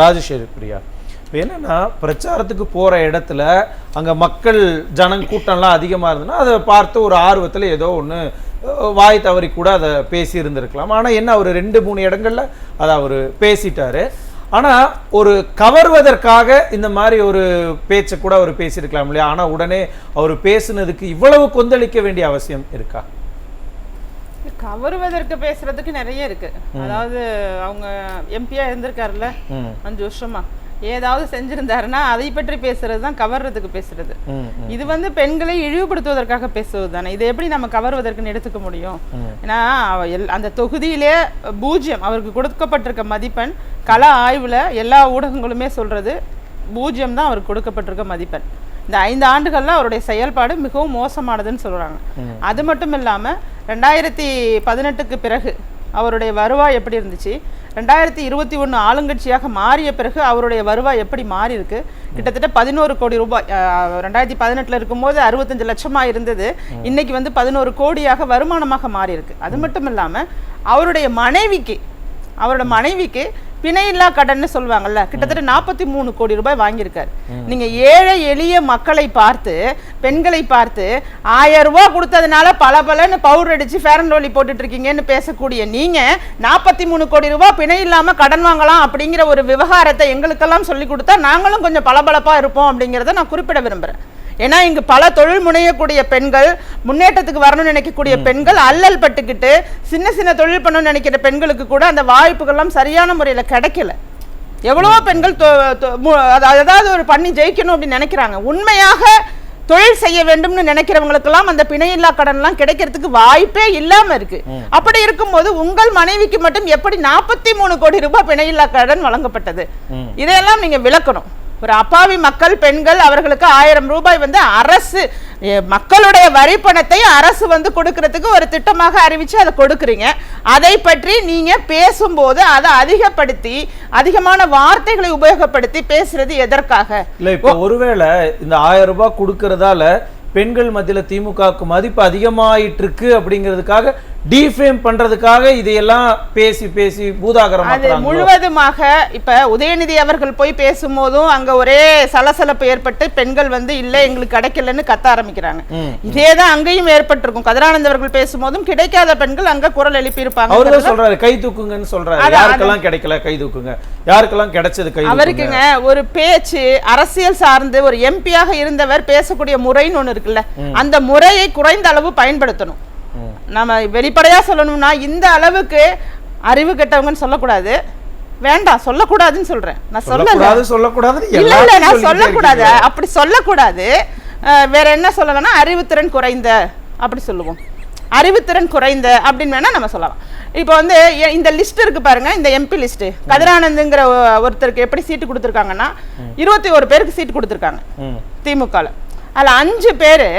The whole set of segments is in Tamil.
ராஜசேரி பிரியா என்னன்னா பிரச்சாரத்துக்கு போற இடத்துல அங்க மக்கள் ஜனங்க கூட்டம்லாம் அதிகமா இருந்ததுன்னா அதை பார்த்து ஒரு ஆர்வத்துல ஏதோ ஒண்ணு வாய் தவறி கூட அதை பேசி இருந்திருக்கலாம் ஆனா என்ன அவர் ரெண்டு மூணு இடங்கள்ல அதை அவர் பேசிட்டாரு. ஆனா ஒரு கவர்வதற்காக இந்த மாதிரி ஒரு பேச்சை கூட அவர் பேசியிருக்கலாம் இல்லையா? ஆனா உடனே அவர் பேசுனதுக்கு இவ்வளவு கொந்தளிக்க வேண்டிய அவசியம் இருக்கா? கவருவதற்கு பேசுறதுக்கு நிறைய இருக்கு. அதாவது அவங்க எம்பியா இருந்திருக்காருல்ல அஞ்சு வருஷமா. ஏதாவது செஞ்சிருந்தாருன்னா அதை பற்றி பேசுறது தான் கவர்றதுக்கு பேசுறது. இது வந்து பெண்களை இழிவுபடுத்துவதற்காக பேசுவது தானே. இதை எப்படி நம்ம கவர்வதற்குன்னு எடுத்துக்க முடியும்? ஏன்னா அந்த தொகுதியிலே பூஜ்யம் அவருக்கு கொடுக்கப்பட்டிருக்க மதிப்பெண் கள ஆய்வுல எல்லா ஊடகங்களுமே சொல்றது பூஜ்யம் தான் அவருக்கு கொடுக்கப்பட்டிருக்க மதிப்பெண். இந்த ஐந்து ஆண்டுகள்ல அவருடைய செயல்பாடு மிகவும் மோசமானதுன்னு சொல்றாங்க. அது மட்டும் இல்லாம ரெண்டாயிரத்தி பதினெட்டுக்கு பிறகு அவருடைய வருவாய் எப்படி இருந்துச்சு? ரெண்டாயிரத்தி இருபத்தி ஒன்று ஆளுங்கட்சியாக மாறிய பிறகு அவருடைய வருவாய் எப்படி மாறி இருக்கு கிட்டத்தட்ட பதினோரு கோடி ரூபாய் ரெண்டாயிரத்தி பதினெட்டில் இருக்கும்போது அறுபத்தஞ்சு லட்சமா இருந்தது. இன்னைக்கு வந்து பதினோரு கோடியாக வருமானமாக மாறி இருக்கு அது மட்டும் இல்லாம அவருடைய மனைவிக்கு அவரோட மனைவிக்கு பிணையில்லா கடன்னு சொல்லுவாங்கல்ல கிட்டத்தட்ட நாற்பத்தி மூணு கோடி ரூபாய் வாங்கியிருக்காரு. நீங்க ஏழை எளிய மக்களை பார்த்து பெண்களை பார்த்து ஆயிரம் ரூபாய் கொடுத்ததுனால பல பலன்னு பவுடர் அடிச்சு ஃபேர் அண்ட் லவ்லி போட்டுட்டு இருக்கீங்கன்னு பேசக்கூடிய நீங்க நாற்பத்தி மூணு கோடி ரூபாய் பிணை இல்லாம கடன் வாங்கலாம் அப்படிங்கிற ஒரு விவகாரத்தை எங்களுக்கெல்லாம் சொல்லி கொடுத்தா நாங்களும் கொஞ்சம் பளபளப்பா இருப்போம் அப்படிங்கிறத நான் குறிப்பிட விரும்புறேன். ஏன்னா இங்கு பல தொழில் முனையக்கூடிய பெண்கள் முன்னேற்றத்துக்கு வரணும்னு நினைக்கக்கூடிய பெண்கள் அல்லல் பட்டுக்கிட்டு சின்ன சின்ன தொழில் பண்ணணும்னு நினைக்கிற பெண்களுக்கு கூட அந்த வாய்ப்புகள்லாம் சரியான முறையில் கிடைக்கல. எவ்வளவோ பெண்கள் தொ- தொ- மு- அதா- ஏதாவது ஒரு பண்ணி ஜெயிக்கணும் அப்படின்னு நினைக்கிறாங்க. உண்மையாக தொழில் செய்ய வேண்டும்னு நினைக்கிறவங்களுக்கெல்லாம் அந்த பிணையில்லா கடன்லாம் கிடைக்கிறதுக்கு வாய்ப்பே இல்லாம இருக்கு. அப்படி இருக்கும்போது உங்கள் மனைவிக்கு மட்டும் எப்படி நாற்பத்தி மூணு கோடி ரூபாய் பிணையில்லா கடன் வழங்கப்பட்டது? இதையெல்லாம் நீங்க விளக்கணும். ஒரு அப்பாவி மக்கள் பெண்கள் அவர்களுக்கு ஆயிரம் ரூபாய் வந்து அரசு மக்களுடைய வரி பணத்தை அரசு வந்து கொடுக்கறதுக்கு ஒரு திட்டமாக அறிவிச்சு அதை கொடுக்குறீங்க. அதை பற்றி நீங்க பேசும்போது அதை அதிகப்படுத்தி அதிகமான வார்த்தைகளை உபயோகப்படுத்தி பேசுறது எதற்காக? இல்ல இப்போ ஒருவேளை இந்த ஆயிரம் ரூபாய் கொடுக்கறதால பெண்கள் மத்தியில திமுகவுக்கு மதிப்பு அதிகமாயிட்டு இருக்கு அப்படிங்கிறதுக்காக டிஃபேம் பண்றதுக்காக இதையெல்லாம் பேசி பேசி அது பூதாகரமாக்குறாங்க முழுவதுமாக இப்ப உதயநிதி அவர்கள் போய் பேசும்போதும் அங்க ஒரே சலசலப்பு ஏற்பட்டு பெண்கள் வந்து இல்ல எங்களுக்கு கிடைக்கலன்னு கத்த ஆரம்பிக்கிறாங்க. இதேதான் அங்கேயும் ஏற்பட்டிருக்கும். கதிரானந்த் அவர்கள் பேசும்போதும் கிடைக்காத பெண்கள் அங்க குரல் எழுப்பி இருப்பாங்க அவர்தான் சொல்றாரு கை தூக்குங்கன்னு சொல்றாரு. யாருக்கெல்லாம் கிடைக்கல கை தூக்குங்க? யாருக்கெல்லாம் கிடைச்சது கை அவருக்குங்க ஒரு பேச்சு அரசியல் சார்ந்து ஒரு எம்பியாக இருந்தவர் பேசக்கூடிய முறைன்னு ஒண்ணு இருக்குல்ல. அந்த முறையை குறைந்த அளவு பயன்படுத்தணும். நம்ம வெளிப்படையா சொல்லணும்னா இந்த அளவுக்கு அறிவு கெட்டவங்கன்னு சொல்லக்கூடாது. வேண்டாம் சொல்லக்கூடாதுன்னு சொல்றேன். நான் சொல்லக்கூடாது சொல்லக்கூடாது இல்ல இல்ல நான் சொல்லக்கூடாது. அப்படி சொல்லக்கூடாது. வேற என்ன சொல்லலாம்னா அறிவுத்திறன் குறைந்த அப்படி சொல்லுவோம். அறிவுத்திறன் குறைந்த அப்படின்னு வேணா நம்ம சொல்லலாம். இப்போ வந்து இந்த லிஸ்ட் இருக்கு பாருங்க இந்த எம்பி லிஸ்ட் கதிரானந்துங்கிற ஒருத்தருக்கு எப்படி சீட்டு கொடுத்துருக்காங்கன்னா இருபத்தி ஒரு பேருக்கு சீட்டு கொடுத்துருக்காங்க ம். திமுகல. அதுல அஞ்சு பேரு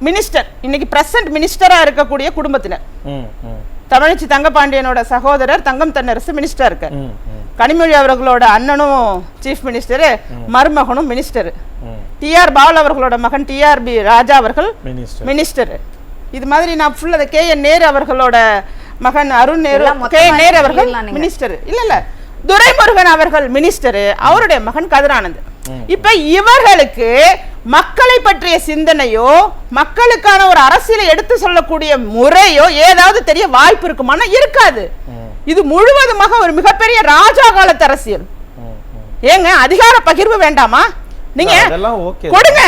மினிஸ்டர் இன்னைக்கு பிரசன்ட் மினிஸ்டரா இருக்கக்கூடிய குடும்பத்தினர். ம் ம். தமிழச்சி தங்கபாண்டியனோட சகோதரர் தங்கம் தென்னரசு மினிஸ்டர் இருக்கார். ம் ம். கனிமொழி அவர்களோட அண்ணனும் சீஃப் மினிஸ்டர் மருமகனும் மினிஸ்டர் ம். டிஆர் பால் அவர்களோட மகன் டிஆர்பி ராஜா அவர்கள் மினிஸ்டர் இது மாதிரி நான் ஃபுல்லா கே. என். நேரு அவர்களோட மகன் அருண் நேரு கே. நேரு அவர்கள். மினிஸ்டர் இல்ல இல்ல. துரைமுருகன் அவர்கள் மினிஸ்டர் அவருடைய மகன் கதிரானந்த். இப்ப இவர்களுக்கு மக்களை பற்றிய சிந்தனையோ மக்களுக்கான ஒரு அரசியலை எடுத்து சொல்லக்கூடிய முறையோ ஏதாவது தெரிய வாய்ப்பு இருக்குமானா இருக்காது. இது முழுவதுமாக ஒரு மிகப்பெரிய ராஜா காலத்து அரசியல். ஏங்க அதிகார பகிர்வு வேண்டாமா? நீங்க கொடுங்க.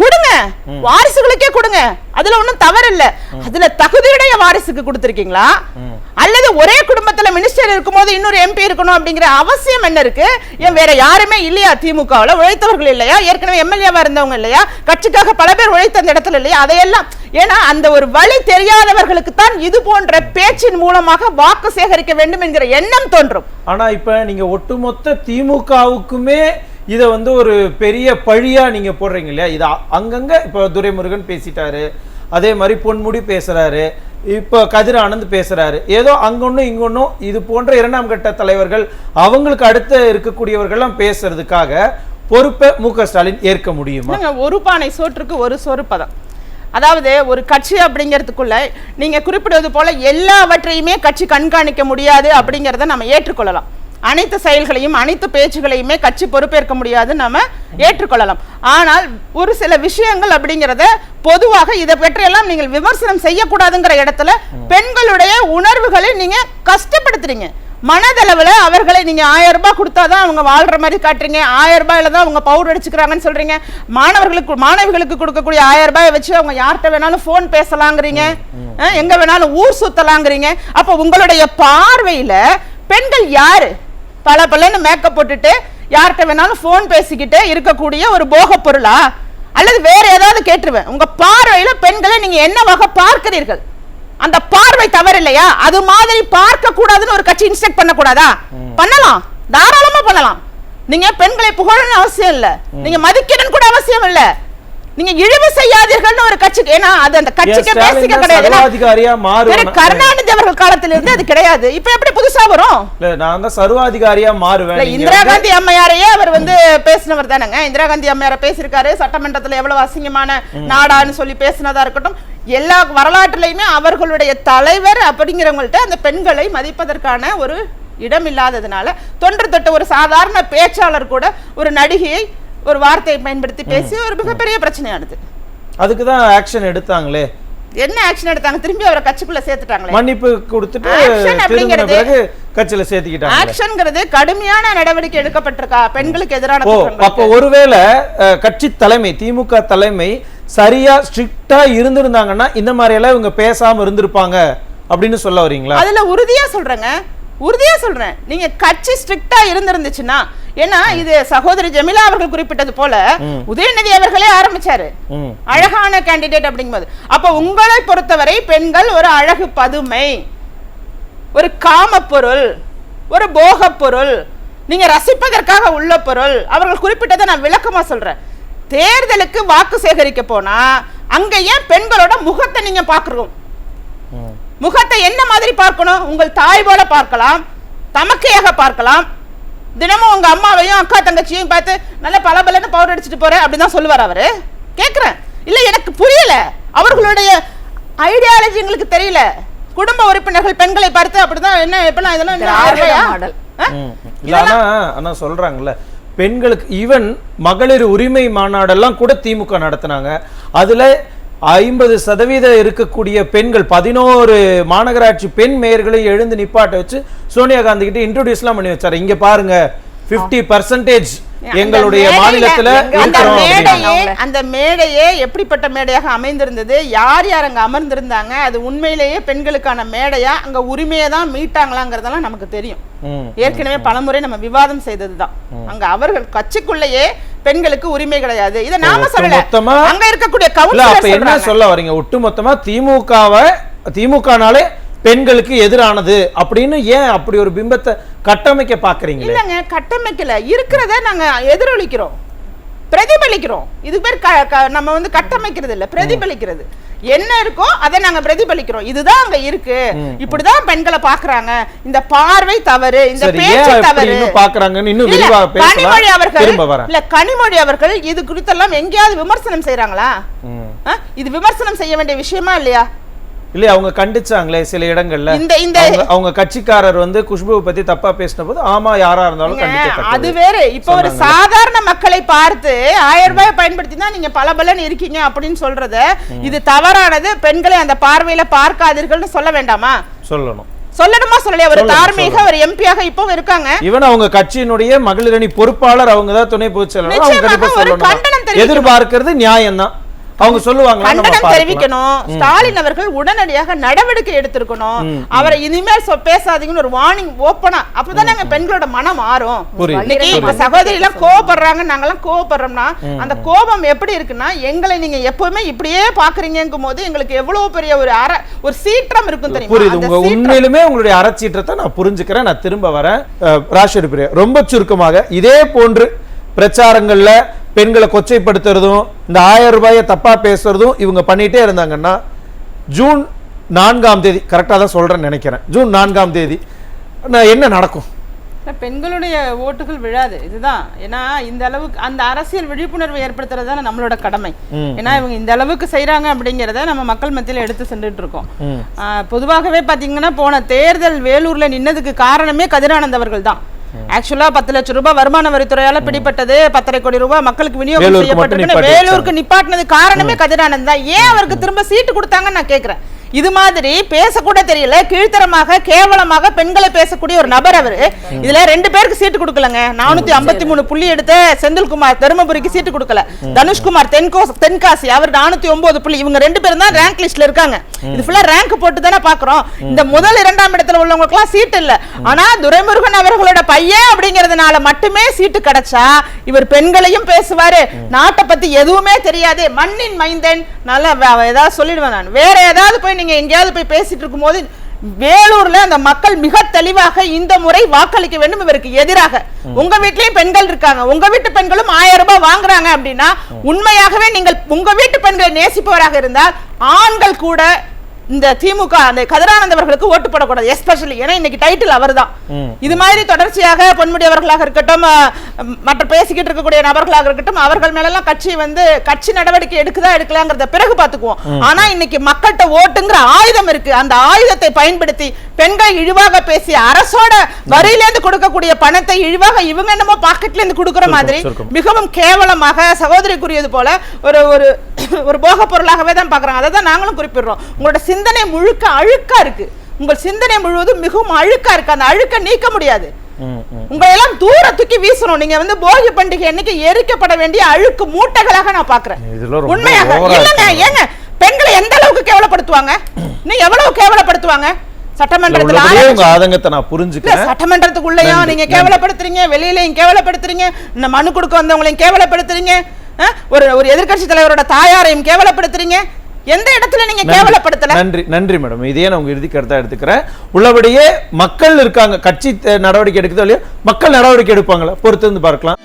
கொடுங்க. வாரிசுகளுக்கே கொடுங்க. அதுல ஒண்ணும் தவறு இல்ல அதுல தகுதியுடைய வாரிசுக்கு கொடுத்திருக்கீங்களா? அல்லது ஒரே குடும்பத்துல மினிஸ்டர் இருக்கும்போது இன்னொரு எம்பி இருக்கணும் அப்படிங்கிற அவசியம் என்ன இருக்கு? ஏன் வேற யாருமே இல்லையா திமுகவுல? உழைத்தவர்கள் இல்லையா? ஏற்கனவே எம்எல்ஏவா இருந்தவங்க இல்லையா? கட்சிக்காக பல பேர் உழைத்த அந்த இடத்துல இல்லையா? அதையெல்லாம் ஏன்னா அந்த ஒரு வழி தெரியாதவர்களுக்கு தான் இது போன்ற பேச்சின் மூலமாக வாக்கு சேகரிக்க வேண்டும் என்கிற எண்ணம் தோன்றும். ஆனா இப்ப நீங்க ஒட்டுமொத்த திமுகவுக்குமே இதை வந்து ஒரு பெரிய பழியாக நீங்கள் போடுறீங்க இல்லையா? இது அங்கங்கே இப்போ துரைமுருகன் பேசிட்டாரு. அதே மாதிரி பொன்முடி பேசுகிறாரு இப்போ கதிர் ஆனந்த் பேசுகிறாரு ஏதோ அங்கொன்னும் இங்கொன்னும் இது போன்ற இரண்டாம் கட்ட தலைவர்கள் அவங்களுக்கு அடுத்து இருக்கக்கூடியவர்கள்லாம் பேசுறதுக்காக பொறுப்பை மு க ஸ்டாலின் ஏற்க முடியுமா? ஒரு பானை சோற்றுக்கு ஒரு சோறு பதம். அதாவது ஒரு கட்சி அப்படிங்கிறதுக்குள்ள நீங்க குறிப்பிடுவது போல எல்லாவற்றையுமே கட்சி கண்காணிக்க முடியாது அப்படிங்கிறத நம்ம ஏற்றுக்கொள்ளலாம். அனைத்து செயல்களையும் அனைத்து பேச்சுகளையுமே கட்சி பொறுப்பேற்க முடியாது நம்ம ஏற்றுக்கொள்ளலாம். ஆனால் ஒரு சில விஷயங்கள் அப்படிங்கிறத பொதுவாக இதை பற்றியெல்லாம் நீங்கள் விமர்சனம் செய்யக்கூடாதுங்கிற இடத்துல பெண்களுடைய உணர்வுகளை நீங்க கஷ்டப்படுத்துறீங்க. மனதளவில் அவர்களை நீங்கள் ஆயிரம் ரூபாய் கொடுத்தாதான் அவங்க வாழ்ற மாதிரி காட்டுறீங்க. ஆயிரம் ரூபாயில தான் அவங்க பவுடர் அடிச்சுக்கிறாங்கன்னு சொல்கிறீங்க மாணவர்களுக்கு மாணவிகளுக்கு கொடுக்கக்கூடிய ஆயிரம் ரூபாயை வச்சு அவங்க யார்கிட்ட வேணாலும் ஃபோன் பேசலாங்கிறீங்க. எங்கே வேணாலும் ஊர் சுத்தலாங்கிறீங்க. அப்போ உங்களுடைய பார்வையில் பெண்கள் யாரு? பல பலன்னு மேக்கப் போட்டுட்டு யார்கிட்ட வேணாலும் ஃபோன் பேசிக்கிட்டு இருக்கக்கூடிய ஒரு போக பொருளா? அல்லது வேற ஏதாவது கேட்டுருவேன். உங்க பார்வையில பெண்களை நீங்க என்ன வகை பார்க்கிறீர்கள்? அந்த பார்வை தவறு இல்லையா அது மாதிரி பார்க்க கூடாதுன்னு ஒரு கட்சி இன்ஸ்ட்ரக்ட் பண்ண கூடாதா பண்ணலாம். தாராளமா பண்ணலாம். நீங்க பெண்களை புகழணும் அவசியம் இல்ல. நீங்க மதிக்கணும்னு கூட அவசியம் இல்ல. நீங்க இழிவு செய்யாதீர்கள்னு ஒரு கட்சிக்கு ஏன்னா அது அந்த கட்சிக்கு பேசிக்க கிடையாது. கருணாநிதி அவர்கள் காலத்துல இருந்து அது கிடையாது. இப்ப எப்படி புதுசா வரும்? இல்ல நான் தான் சர்வாதிகாரியா மாறுவேன். இந்திரா காந்தி அம்மையாரையே அவர் வந்து பேசினவர் தானேங்க. இந்திரா காந்தி அம்மையார பேசியிருக்காரு. சட்டமன்றத்துல எவ்வளவு அசிங்கமான நாடான்னு சொல்லி பேசினதா இருக்கட்டும் எல்லா வரலாற்றுலயுமே அவர்களுடைய தலைவர் அப்படிங்கிறவங்கள்ட்ட அந்த பெண்களை மதிப்பதற்கான ஒரு இடம் இல்லாததுனால தொன்று தொட்டு ஒரு சாதாரண பேச்சாளர் கூட ஒரு நடிகையை ஒரு வார்த்தையை பயன்படுத்தி பேசி ஒரு மிகப்பெரிய பிரச்சனையானது. அதுக்கு தான் ஆக்ஷன் எடுத்தாங்களே. என்ன ஆக்ஷன் எடுத்தாங்க? திரும்பி அவரை கட்சிக்குள்ள சேர்த்துட்டாங்களே. மன்னிப்பு கொடுத்துட்டு பிறகு கட்சியில சேர்த்துக்கிட்டாங்க ஆக்ஷன்ங்கிறது கடுமையான நடவடிக்கை எடுக்கப்பட்டிருக்கா? பெண்களுக்கு எதிரான. அப்போ ஒருவேளை கட்சி தலைமை திமுக தலைமை சரியா ஸ்ட்ரிக்டா இருந்திருந்தாங்கன்னா இந்த மாதிரி எல்லாம் இவங்க பேசாம இருந்திருப்பாங்க அப்படின்னு சொல்ல வரீங்களா? அதுல உறுதியா சொல்றேங்க. உறுதியா சொல்றேன். நீங்க கட்சி ஸ்ட்ரிக்டா இருந்திருந்துச்சுன்னா ஏன்னா இது சகோதரி ஜெமிலா அவர்கள் குறிப்பிட்டது போல உதயநிதி அவர்களே ஆரம்பிச்சாரு. அழகான கேண்டிடேட் அப்படிங்கும்போது. அப்ப உங்களை பொறுத்தவரை பெண்கள் ஒரு அழகு பதுமை ஒரு காமப் பொருள் ஒரு போகப் பொருள் நீங்க ரசிப்பதற்காக உள்ள பொருள். அவர்கள் குறிப்பிட்டதை நான் விளக்கமா சொல்றேன். தேர்தலுக்கு வாக்கு சேகரிக்க போனா அங்க ஏன் பெண்களோட முகத்தை நீங்க பார்க்கணும் ம். முகத்தை என்ன மாதிரி பார்க்கணும்? உங்கள் தாய் போல பார்க்கலாம். தமக்கையாக பார்க்கலாம். தினமும் உங்க அம்மாவையும் அக்கா தங்கச்சியும் பார்த்து நல்ல பளபளன்னு பவுடர் அடிச்சிட்டு போறேன் அப்படிதான் சொல்லுவார் அவரு. கேக்குறேன். இல்ல எனக்கு புரியல. அவர்களுடைய ஐடியாலஜி எங்களுக்கு தெரியல. குடும்ப உறுப்பினர்கள் பெண்களை பார்த்து அப்படிதான் என்ன எப்படிலாம் இதெல்லாம்? மாடல். ஆனா சொல்றாங்கல்ல பெண்களுக்கு ஈவன் மகளிர் உரிமை மாநாடெல்லாம் கூட திமுக நடத்துனாங்க. அதுல ஐம்பது சதவீதம் இருக்கக்கூடிய பெண்கள் பதினோரு மாநகராட்சி பெண் மேயர்களை எழுந்து நிப்பாட்ட வச்சு சோனியா காந்தி கிட்ட இன்ட்ரோடியூஸ்லாம் பண்ணி வச்சாரு. இங்க பாருங்க 50% பர்சன்டேஜ் எங்களுடைய மாநிலத்துல அந்த. மேடையே எப்படிப்பட்ட மேடையாக அமைந்திருந்தது? யார் யார் அங்க அமர்ந்திருந்தாங்க? அது உண்மையிலேயே பெண்களுக்கான மேடையா? அங்க உரிமையை தான் மீட்டாங்களாங்கிறதெல்லாம் நமக்கு தெரியும். ஏற்கனவே பலமுறை நம்ம விவாதம் செய்ததுதான். அங்க அவர்கள் கட்சிக்குள்ளேயே பெண்களுக்கு உரிமை கிடையாது. இதை நாம சொல்லல. மொத்தமா- அங்க இருக்கக்கூடிய கவுன்சிலர் என்ன சொல்ல வரீங்க? ஒட்டுமொத்தமா திமுகவை திமுகனாலே பெண்களுக்கு எதிரானது அப்படின்னு ஏன் அப்படி ஒரு பிம்பத்தை கட்டமைக்க பாக்குறீங்களே? இல்லங்க கட்டமைக்கல. இருக்கிறத நாங்க எதிரொலிக்கிறோம். பிரதிபலிக்கிறோம். இது பேர் நம்ம வந்து கட்டமைக்கிறது இல்ல பிரதிபலிக்கிறது. என்ன இருக்கோ அதை நாங்க பிரதிபலிக்கிறோம். இதுதான் அங்க இருக்கு. இப்படிதான் பெண்களை பாக்குறாங்க இந்த பார்வை தவறு இந்த பேச்சு தவறு. கனிமொழி அவர்கள் இல்ல கனிமொழி அவர்கள் இது குறித்தெல்லாம் எங்கேயாவது விமர்சனம். ஆ? இது விமர்சனம் செய்ய வேண்டிய விஷயமா இல்லையா? இல்லையா அவங்க கண்டிச்சாங்களே சில இடங்கள்ல. இந்த இந்த அவங்க- கட்சிக்காரர் வந்து குஷ்புவை பத்தி தப்பா பேசின போது ஆமா யாரா இருந்தாலும் அது வேற. இப்ப ஒரு சாதாரண மக்களை பார்த்து ஆயிரம் ரூபாய் பயன்படுத்தி தான் நீங்க பலபலன்னு இருக்கீங்க அப்படின்னு சொல்றத இது தவறானது. பெண்களை அந்த பார்வையில பார்க்காதீர்கள்னு சொல்ல வேண்டாமா? சொல்லணும். சொல்லணுமா சொல்லலையா? ஒரு தார்மீக ஒரு எம்பியாக இப்போ இருக்காங்க. இவன் அவங்க கட்சியினுடைய மகளிரணி பொறுப்பாளர் அவங்க தான் துணை பொதுச் செயலாளர் அவங்க நிச்சயமாக கண்டிப்பா அவங்க சொல்லுவாங்க கண்டனம் தெரிவிக்கணும். ஸ்டாலின் அவர்கள் உடனடியாக நடவடிக்கை எடுத்திருக்கணும். அவரை இனிமேல் பேசாதீங்கன்னு ஒரு வார்னிங் ஓப்பனா அப்பதான் நாங்க பெண்களோட மனம் மாறும். இன்னைக்கு. சகோதரி எல்லாம் கோவப்படுறாங்க நாங்கெல்லாம் கோவப்படுறோம்னா அந்த கோபம் எப்படி இருக்குன்னா எங்களை நீங்க எப்பவுமே இப்படியே பாக்குறீங்கும் போது எங்களுக்கு எவ்வளவு பெரிய ஒரு அற ஒரு சீற்றம் இருக்கும் தெரியுமா? புரியுது. அந்த உங்க உண்மையிலுமே உங்களுடைய அறச்சீற்றத்தை நான் புரிஞ்சுக்கிறேன் நான் திரும்ப வரேன். ராஷிரி பிரியா ரொம்ப சுருக்கமாக இதே போன்று பிரச்சாரங்கள்ல பெண்களை கொச்சைப்படுத்துறதும் இந்த ஆயிரம் ரூபாயை தப்பா பேசுறதும் இவங்க பண்ணிட்டே இருந்தாங்கன்னா ஜூன் நான்காம் தேதி கரெக்டாக தான் சொல்றேன்னு நினைக்கிறேன். ஜூன் நான்காம் தேதி என்ன நடக்கும்? பெண்களுடைய ஓட்டுகள் விழாது. இதுதான். ஏன்னா இந்த அளவுக்கு அந்த அரசியல் விழிப்புணர்வு ஏற்படுத்துறது தானே நம்மளோட கடமை. ஏன்னா இவங்க இந்த அளவுக்கு செய்றாங்க அப்படிங்கிறத நம்ம மக்கள் மத்தியில எடுத்து சென்றுட்டு இருக்கோம். பொதுவாகவே பாத்தீங்கன்னா போன தேர்தல் வேலூர்ல நின்னதுக்கு காரணமே கதிரானந்த் அவர்கள் தான். ஆக்சுவலா பத்து லட்சம் ரூபாய் வருமான வரித்துறையால பிடிப்பட்டது பத்தரை கோடி ரூபாய் மக்களுக்கு விநியோகம் செய்யப்பட்டிருக்கு வேலூருக்கு நிப்பாட்டினது காரணமே கதிரானந்த் தான். ஏன் அவருக்கு திரும்ப சீட்டு கொடுத்தாங்கன்னு நான் கேக்குறேன். இது மாதிரி பேசக்கூட தெரியல. கீழ்த்தரமாக கேவலமாக பெண்களை பேசக்கூடிய ஒரு நபர் அவரு. இதுல ரெண்டு பேருக்கு சீட்டு கொடுக்கலங்க. நானூத்தி ஐம்பத்தி மூணு புள்ளி எடுத்த செந்தில்குமார் தருமபுரிக்கு சீட்டு கொடுக்கல. தனுஷ்குமார் தென்கோ தென்காசி அவர் நானூத்தி ஒன்பது புள்ளி இவங்க ரெண்டு பேரும் தான் ரேங்க் லிஸ்ட்ல இருக்காங்க. இது ஃபுல்லா ரேங்க் போட்டு தானே பாக்குறோம். இந்த முதல் இரண்டாம் இடத்துல உள்ளவங்களுக்கு எல்லாம் சீட்டு இல்ல. ஆனா துரைமுருகன் அவர்களோட பையன் அப்படிங்கறதுனால மட்டுமே சீட்டு கிடைச்சா இவர் பெண்களையும் பேசுவாரு. நாட்டை பத்தி எதுவுமே தெரியாது. மண்ணின் மைந்தன். நல்லா ஏதாவது சொல்லிடுவேன் நான். வேற ஏதாவது போய் நீங்க எங்கேயாவது போய் பேசிட்டு இருக்கும்போது வேலூர்ல அந்த மக்கள் மிக தெளிவாக இந்த முறை வாக்களிக்க வேண்டும் இவருக்கு எதிராக. உங்க வீட்லயும் பெண்கள் இருக்காங்க. உங்க வீட்டு பெண்களும் ஆயிரம் ரூபாய் வாங்குறாங்க அப்படின்னா உண்மையாகவே நீங்கள் உங்க வீட்டு பெண்களை நேசிப்பவராக இருந்தால் ஆண்கள் கூட இந்த திமுக அந்த கதிரானந்த் அவர்களுக்கு ஓட்டு போடக்கூடாது. எஸ்பெஷலி ஏன்னா இன்னைக்கு டைட்டில் அவர்தான். இது மாதிரி தொடர்ச்சியாக பொன்முடி அவர்களாக இருக்கட்டும் மற்ற பேசிக்கிட்டு இருக்கக்கூடிய நபர்களாக இருக்கட்டும் அவர்கள் மேலெல்லாம் கட்சி வந்து கட்சி நடவடிக்கை எடுக்குதா எடுக்கலாங்கிறத பிறகு பார்த்துக்குவோம். ஆனா இன்னைக்கு மக்கள்கிட்ட ஓட்டுங்கிற ஆயுதம் இருக்கு. அந்த ஆயுதத்தை பயன்படுத்தி பெண்கள் இழிவாக பேசி அரசோட வரியிலேருந்து கொடுக்கக்கூடிய பணத்தை இழிவாக இவங்க என்னமோ பாக்கெட்ல இருந்து கொடுக்குற மாதிரி. மிகவும் கேவலமாக சகோதரி கூறியது போல ஒரு ஒரு ஒரு போக பொருளாகவே தான் பார்க்குறாங்க அதை தான் நாங்களும் குறிப்பிடுறோம். உங்களோட சிந்தனை முழுக்க அழுக்கா இருக்கு. உங்கள் சிந்தனை முழுவதும் மிகவும் அழுக்கா இருக்கு. அந்த அழுக்க நீக்க முடியாது. ம், ம். உங்களை எல்லாம் தூர தூக்கி வீசணும். நீங்க வந்து போகி பண்டிகை அன்னைக்கு எரிக்கப்பட வேண்டிய அழுக்கு மூட்டைகளாக நான் பாக்குறேன் உண்மையாக. இல்லங்க. ஏங்க பெண்களை எந்த அளவுக்கு கேவலப்படுத்துவாங்க? இன்னும் எவ்வளவு கேவலப்படுத்துவாங்க? சட்டமன்றத்தில் உங்க ஆதங்கத்தை நான் இல்ல, புரிஞ்சுக்கிறேன் சட்டமன்றத்துக்குள்ளயும் நன்றி, நீங்க. கேவலப்படுத்துறீங்க? வெளியிலயும் கேவலப்படுத்துறீங்க. இந்த மனு கொடுக்க வந்தவங்களையும் கேவலப்படுத்துறீங்க? ஒரு ஒரு எதிர்க்கட்சி தலைவரோட தாயாரையும் கேவலப்படுத்துறீங்க. எந்த இடத்துல நீங்க. கேவலப்படுத்தல? நன்றி நன்றி மேடம். இதையே நான் உங்க இறுதி கருத்தா எடுத்துக்கிறேன். உள்ளபடியே மக்கள் இருக்காங்க. கட்சி நடவடிக்கை எடுக்குதோ இல்லையோ மக்கள் நடவடிக்கை எடுப்பாங்களா? பொறுத்து வந்து பார்க்கலாம்.